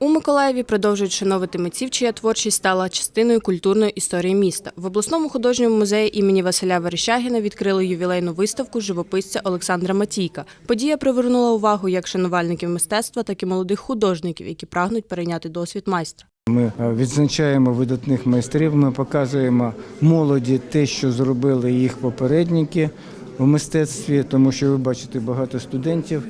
У Миколаєві продовжують шановити митців, чия творчість стала частиною культурної історії міста. В обласному художньому музеї імені Василя Верещагіна відкрили ювілейну виставку живописця Олександра Матійка. Подія привернула увагу як шанувальників мистецтва, так і молодих художників, які прагнуть перейняти досвід майстра. Ми е, відзначаємо видатних майстрів. Ми показуємо молоді те, що зробили їх попередники в мистецтві, тому що ви бачите багато студентів.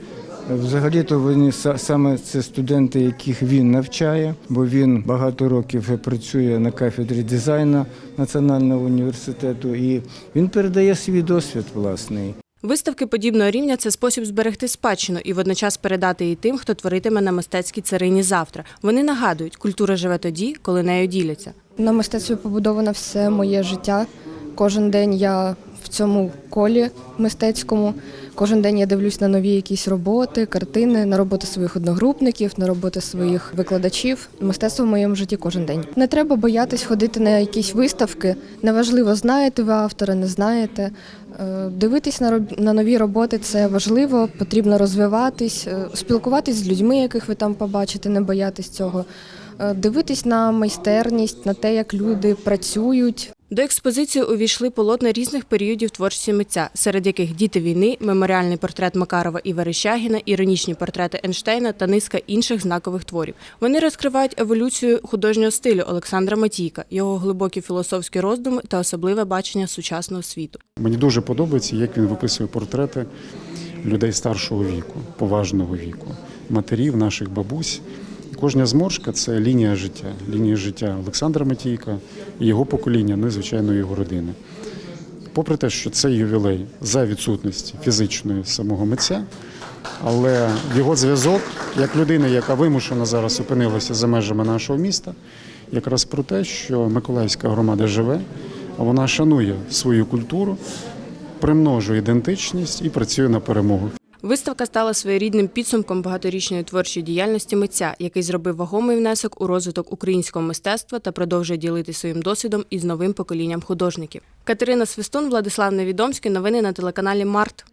Взагалі-то вони саме це студенти, яких він навчає, бо він багато років працює на кафедрі дизайну Національного університету, і він передає свій досвід власний. Виставки подібного рівня це спосіб зберегти спадщину і водночас передати її тим, хто творитиме на мистецькій царині завтра. Вони нагадують, культура живе тоді, коли нею діляться. На мистецтві побудовано все моє життя. Кожен день я в цьому колі мистецькому. Кожен день я дивлюсь на нові якісь роботи, картини, на роботи своїх одногрупників, на роботи своїх викладачів. Мистецтво в моєму житті кожен день. Не треба боятись ходити на якісь виставки. Неважливо, знаєте ви автора, не знаєте. Е, Дивитись на на нові роботи це важливо, потрібно розвиватись, е, спілкуватись з людьми, яких ви там побачите, не боятись цього. Е, Дивитись на майстерність, на те, як люди працюють. До експозиції увійшли полотна різних періодів творчості митця, серед яких діти війни, меморіальний портрет Макарова і Верещагіна, іронічні портрети Ейнштейна та низка інших знакових творів. Вони розкривають еволюцію художнього стилю Олександра Матійка, його глибокі філософські роздуми та особливе бачення сучасного світу. Мені дуже подобається, як він виписує портрети людей старшого віку, поважного віку, матерів, наших бабусь. Кожна зморшка це лінія життя, лінія життя Олександра Матійка, і його покоління, ну і звичайно його родини. Попри те, що це ювілей за відсутності фізичної самого митця, але його зв'язок як людини, яка вимушена зараз опинилася за межами нашого міста, якраз про те, що Миколаївська громада живе, а вона шанує свою культуру, примножує ідентичність і працює на перемогу. Виставка стала своєрідним підсумком багаторічної творчої діяльності митця, який зробив вагомий внесок у розвиток українського мистецтва та продовжує ділити своїм досвідом із новим поколінням художників. Катерина Свистун, Владислав Невідомський. Новини на телеканалі Март.